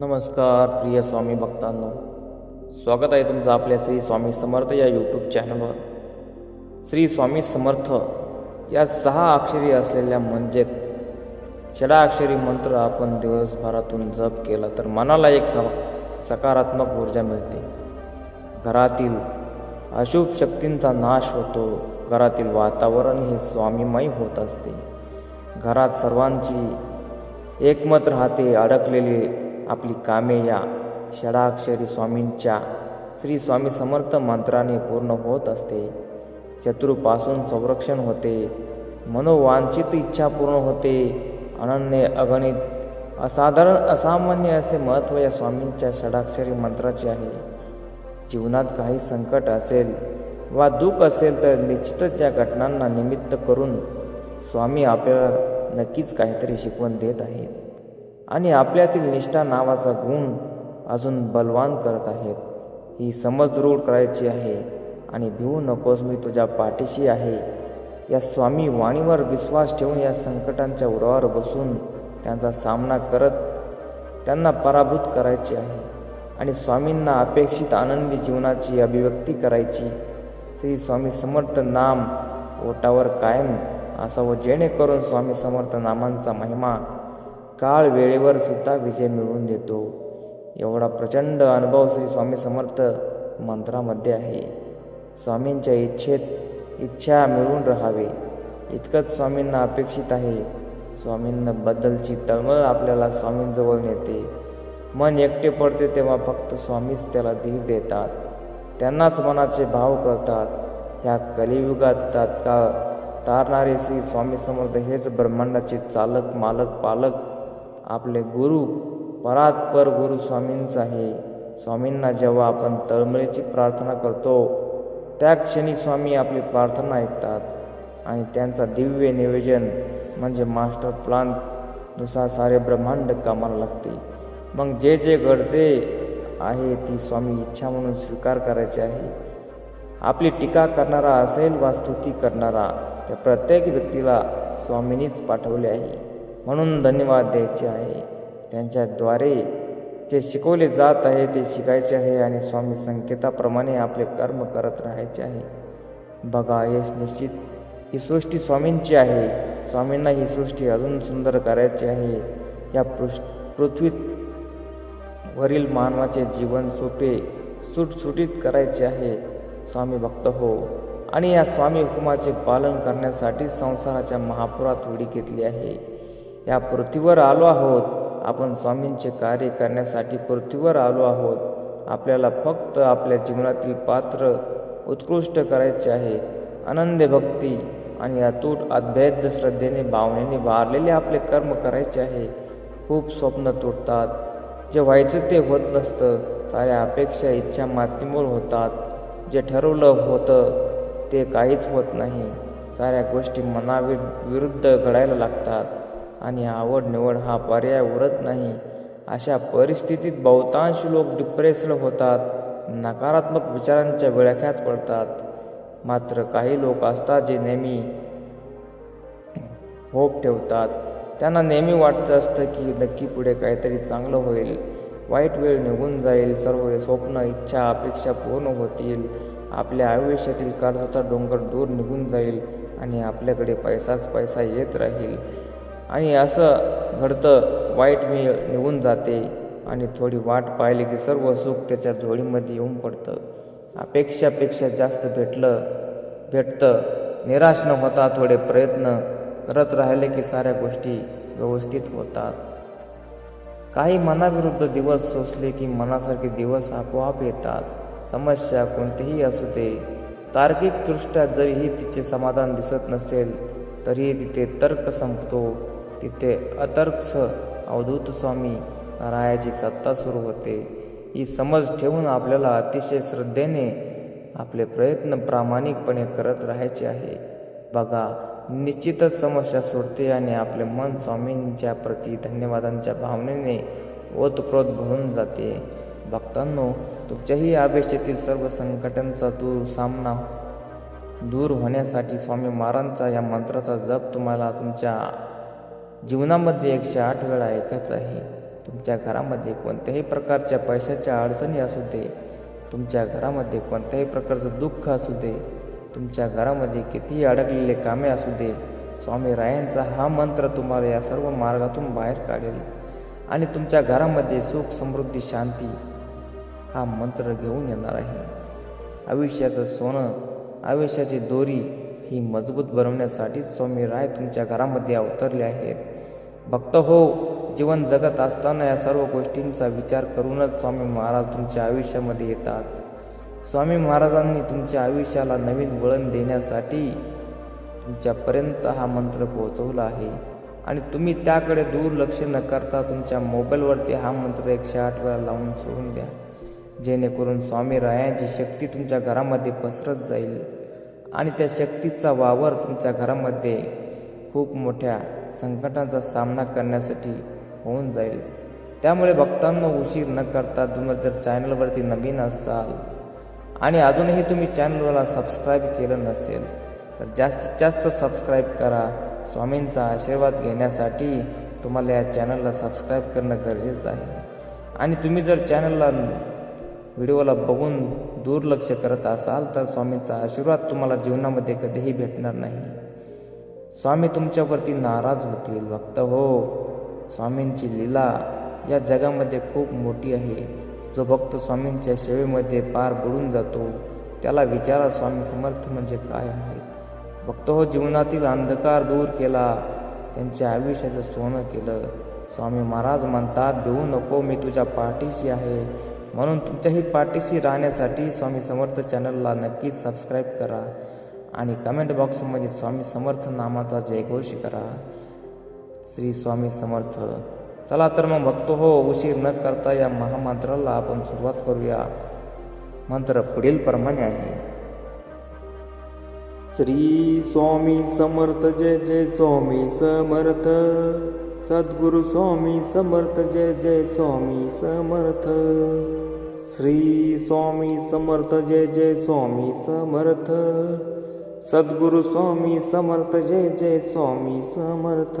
नमस्कार प्रिय स्वामी भक्तांनो. स्वागत आहे तुमचं आपल्या श्री स्वामी समर्थ या यूट्यूब चॅनलवर श्री स्वामी समर्थ या सहा अक्षरी असलेल्या म्हणजेत षडाक्षरी मंत्र आपण दिवसभरातून जप केला तर मनाला एक स सकारात्मक ऊर्जा मिळते. घरातील अशुभ शक्तींचा नाश होतो. घरातील वातावरण हे स्वामीमय होत असते. घरात सर्वांची एकमत राहते अडकलेली आपली कामे या षडाक्षरी स्वामींच्या श्री स्वामी समर्थ मंत्राने पूर्ण होत असते. शत्रूपासून संरक्षण होते. मनोवांछित इच्छा पूर्ण होते. अनन्य अगणित असाधारण असामान्य असे महत्त्व या स्वामींच्या षडाक्षरी मंत्राचे आहे. जीवनात काही संकट असेल वा दुःख असेल तर निश्चितच या घटनांना निमित्त करून स्वामी आपल्याला नक्कीच काहीतरी शिकवण देत आहेत. आणि आपल्यातील निष्ठा नावाचा गुण अजून बलवान करत आहेत. ही समज दृढ करायची आहे आणि भिवू नकोस मी तुझ्या पाठीशी आहे. या स्वामी वाणीवर विश्वास ठेवून या संकटांच्या उरावर बसून त्यांचा सामना करत त्यांना पराभूत करायची आहे. आणि स्वामींना अपेक्षित आनंदी जीवनाची अभिव्यक्ती करायची श्री स्वामी समर्थ नाम ओटावर कायम असावं. जेणेकरून स्वामी समर्थ नामांचा महिमा काळ वेळेवर सुद्धा विजय मिळवून देतो. एवढा प्रचंड अनुभव श्री स्वामी समर्थ मंत्रामध्ये आहे. स्वामींच्या इच्छेत इच्छा मिळवून राहावे. इतकंच स्वामींना अपेक्षित आहे. स्वामींना बद्दलची तळमळ आपल्याला स्वामींजवळ नेते. मन एकटे पडते तेव्हा फक्त स्वामीच त्याला धीर देतात. त्यांनाच मनाचे भाव करतात ह्या कलियुगात तात्काळ तारणारे श्री स्वामी समर्थ हेच ब्रह्मांडाचे चालक मालक पालक. आपले गुरु परात्पर गुरु स्वामींचा आहे. स्वामींना जेव्हा आपण तळमळीची प्रार्थना करतो त्या क्षणी स्वामी आपली प्रार्थना ऐकतात. आणि त्यांचा दिव्य नियोजन म्हणजे मास्टर प्लाननुसार सारे ब्रह्मांड कामाला लागते. मग जे जे घडते आहे ती स्वामी इच्छा म्हणून स्वीकार करायची आहे. आपली टीका करणारा असेल वा स्तुती करणारा त्या प्रत्येक व्यक्तीला स्वामींनीच पाठवले आहे. म्हणून धन्यवाद द्यायचे आहे. त्यांच्याद्वारे जे शिकवले जात आहे ते शिकायचे आहे आणि स्वामी संकेताप्रमाणे आपले कर्म करत राहायचे आहे. बघा यश निश्चित. ही सृष्टी स्वामींची आहे. स्वामींना ही सृष्टी अजून सुंदर करायची आहे. या पृष्ठ पृथ्वीत वरील मानवाचे जीवन सोपे सुटसुटीत करायचे आहे. स्वामी भक्त हो. आणि या स्वामी हुकुमाचे पालन करण्यासाठी संसाराच्या महापुरात उडी घेतली आहे. या पृथ्वीवर आलो आहोत. आपण स्वामींचे कार्य करण्यासाठी पृथ्वीवर आलो आहोत. आपल्याला फक्त आपल्या जीवनातील पात्र उत्कृष्ट करायचे आहे. आनंद भक्ती आणि अतूट अद्वैत श्रद्धेने भावनेने वारलेले आपले कर्म करायचे आहे. खूप स्वप्न तुटतात. जे व्हायचं ते होत नसतं. साऱ्या अपेक्षा इच्छा मातीमोल होतात. जे ठरवलं होतं ते काहीच होत नाही. साऱ्या गोष्टी मनावि विरुद्ध घडायला लागतात. आणि आवड निवड हा पर्याय उरत नाही. अशा परिस्थितीत बहुतांश लोक डिप्रेस्ड होतात. नकारात्मक विचारांच्या विळख्यात पडतात. मात्र काही लोक असतात जे नेहमी होप ठेवतात. त्यांना नेहमी वाटत असतं की नक्की पुढे काहीतरी चांगलं होईल. वाईट वेळ निघून जाईल. सर्व स्वप्न इच्छा अपेक्षा पूर्ण होतील. आपल्या आयुष्यातील कर्जाचा डोंगर दूर निघून जाईल आणि आपल्याकडे पैसाच पैसा येत राहील. आणि असं घडतं वाईट वेळ निघून जाते आणि थोडी वाट पाहिली की सर्व सुख त्याच्या जोडीमध्ये येऊन पडतं. अपेक्षापेक्षा जास्त भेटलं भेटतं. निराश न होता थोडे प्रयत्न करत राहिले की साऱ्या गोष्टी व्यवस्थित होतात. काही मनाविरुद्ध दिवस सोसले की मनासारखे दिवस आपोआप येतात. समस्या कोणतीही असू दे. तार्किकदृष्ट्या जरीही तिचे समाधान दिसत नसेल तरीही तिथे तर्क संपतो. तिथे अतर्कस अवधूत स्वामी रायाची सत्ता सुरू होते. ही समज ठेवून आपल्याला अतिशय श्रद्धेने आपले प्रयत्न प्रामाणिकपणे करत राहायचे आहे. बघा निश्चितच समस्या सोडते आणि आपले मन स्वामींच्या प्रती धन्यवादांच्या भावनेने ओतप्रोत भरून जाते. भक्तांनो तुमच्याही आयुष्यातील सर्व संकटांचा दूर सामना दूर होण्यासाठी स्वामी महाराजांचा या मंत्राचा जप तुम्हाला तुमच्या जीवनामध्ये एकशे आठ वेळा ऐकायचं आहे. तुमच्या घरामध्ये कोणत्याही प्रकारच्या पैशाच्या अडचणी असू दे तुमच्या घरामध्ये कोणत्याही प्रकारचं दुःख असू दे तुमच्या घरामध्ये कितीही अडकलेले कामे असू दे स्वामी रायांचा हा मंत्र तुम्हाला या सर्व मार्गातून बाहेर काढेल. आणि तुमच्या घरामध्ये सुख समृद्धी शांती हा मंत्र घेऊन येणार आहे. आयुष्याचं सोनं आयुष्याची दोरी ही मजबूत बनवण्यासाठी स्वामी राय तुमच्या घरामध्ये अवतरले आहेत. भक्त हो जीवन जगत असताना या सर्व गोष्टींचा विचार करूनच स्वामी महाराज तुमच्या आयुष्यामध्ये येतात. स्वामी महाराजांनी तुमच्या आयुष्याला नवीन वळण देण्यासाठी तुमच्यापर्यंत हा मंत्र पोहोचवला आहे. आणि तुम्ही त्याकडे दुर्लक्ष न करता तुमच्या मोबाईलवरती हा मंत्र एकशे आठ वेळा लावून सोडून द्या. जेणेकरून स्वामी रायांची शक्ती तुमच्या घरामध्ये पसरत जाईल आणि त्या शक्तीचा वावर तुमच्या घरामध्ये खूप मोठ्या संकटाचा सामना करण्यासाठी होऊन जाईल. त्यामुळे भक्तांना उशीर न करता तुम्ही जर चॅनलवरती नवीन असाल आणि अजूनही तुम्ही चॅनलला सबस्क्राईब केलं नसेल तर जास्तीत जास्त सबस्क्राईब करा. स्वामींचा आशीर्वाद घेण्यासाठी तुम्हाला या चॅनलला सबस्क्राईब करणं गरजेचं आहे. आणि तुम्ही जर चॅनलला व्हिडिओला बघून दुर्लक्ष करत असाल तर स्वामींचा आशीर्वाद तुम्हाला जीवनामध्ये कधीही भेटणार नाही. स्वामी तुमच्यावरती नाराज होतील भक्त हो. स्वामींची लीला या जगामध्ये खूप मोठी आहे. जो भक्त स्वामींच्या सेवेमध्ये पार बुडून जातो त्याला विचारा स्वामी समर्थ म्हणजे काय आहेत भक्त हो जीवनातील अंधकार दूर केला त्यांच्या आयुष्याचं सोनं केलं. स्वामी महाराज म्हणतात देऊ नको मी तुझ्या पाठीशी आहे. म्हणून तुमच्याही पाठीशी राहण्यासाठी स्वामी समर्थ चॅनलला नक्कीच सबस्क्राईब करा आणि कमेंट बॉक्समध्ये स्वामी समर्थ नामाचा जयघोष करा. श्री स्वामी समर्थ. चला तर मग बघतो हो, उशीर न करता या महामंत्राला आपण सुरुवात करूया. मंत्र पुढील प्रमाणे आहे. श्री स्वामी समर्थ, जय जय स्वामी समर्थ. सद्गुरु स्वामी समर्थ, जय जय स्वामी समर्थ. श्री स्वामी समर्थ, जय जय स्वामी समर्थ. सद्गुरु स्वामी समर्थ, जय जय स्वामी समर्थ.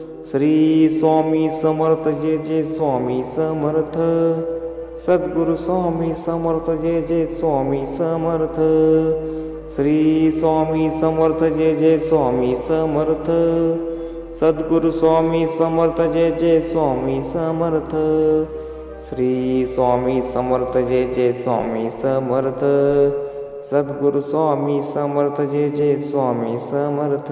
श्री स्वामी समर्थ जे जे स्वामी समर्थ. सद्गुरु स्वामी समर्थ जे जे स्वामी समर्थ. श्री स्वामी समर्थ जे जे स्वामी समर्थ. सद्गुरु स्वामी समर्थ जे जे स्वामी समर्थ. श्री स्वामी समर्थ जे जे स्वामी समर्थ. सद्गुरु स्वामी समर्थ जे जे स्वामी समर्थ.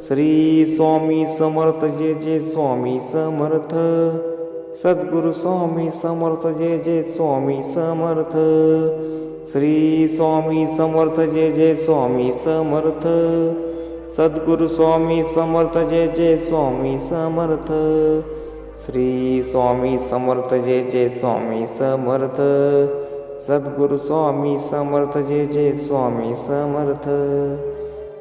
श्री स्वामी समर्थ जे जे स्वामी समर्थ. सद्गुरु स्वामी समर्थ जे जे स्वामी समर्थ. श्री स्वामी समर्थ जे जे स्वामी समर्थ. सद्गुरु स्वामी समर्थ जे जे स्वामी समर्थ. श्री स्वामी समर्थ जे जे स्वामी समर्थ. सद्गुरु स्वामी समर्थ जे जे स्वामी समर्थ.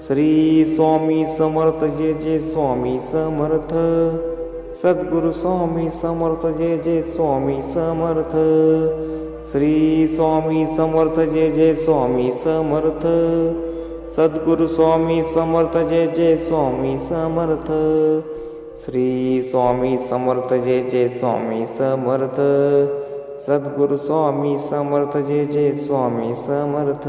श्री स्वामी समर्थ जे जे स्वामी समर्थ. सद्गुरु स्वामी समर्थ जे जे स्वामी समर्थ. श्री स्वामी समर्थ जे जे स्वामी समर्थ. सद्गुरु स्वामी समर्थ जे जे स्वामी समर्थ. श्री स्वामी समर्थ जे जे स्वामी समर्थ. सद्गुरु स्वामी समर्थ जे जे स्वामी समर्थ.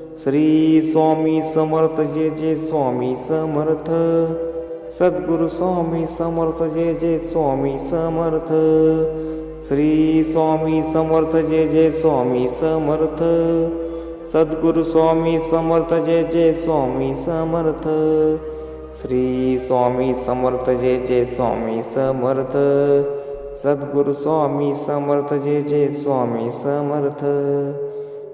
श्री स्वामी समर्थ जे जे स्वामी समर्थ. सद्गुरु स्वामी समर्थ जे जे स्वामी समर्थ. श्री स्वामी समर्थ जे जे स्वामी समर्थ. सद्गुरु स्वामी समर्थ जे जे स्वामी समर्थ. श्री स्वामी समर्थ जे जे स्वामी समर्थ. सद्गुरु स्वामी समर्थ जे जे स्वामी समर्थ.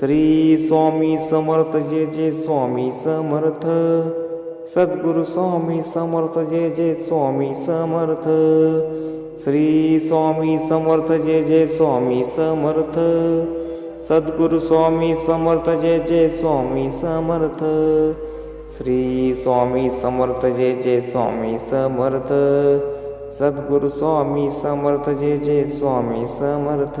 श्री स्वामी समर्थ जे जे स्वामी समर्थ. सद्गुरु स्वामी समर्थ जे जे स्वामी समर्थ. श्री स्वामी समर्थ जे जे स्वामी समर्थ. सद्गुरु स्वामी समर्थ जे जे स्वामी समर्थ. श्री स्वामी समर्थ जे जे स्वामी समर्थ. सद्गुरु स्वामी समर्थ जे जे स्वामी समर्थ.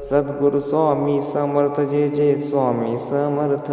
सद्गुरु स्वामी समर्थ जय जय स्वामी समर्थ.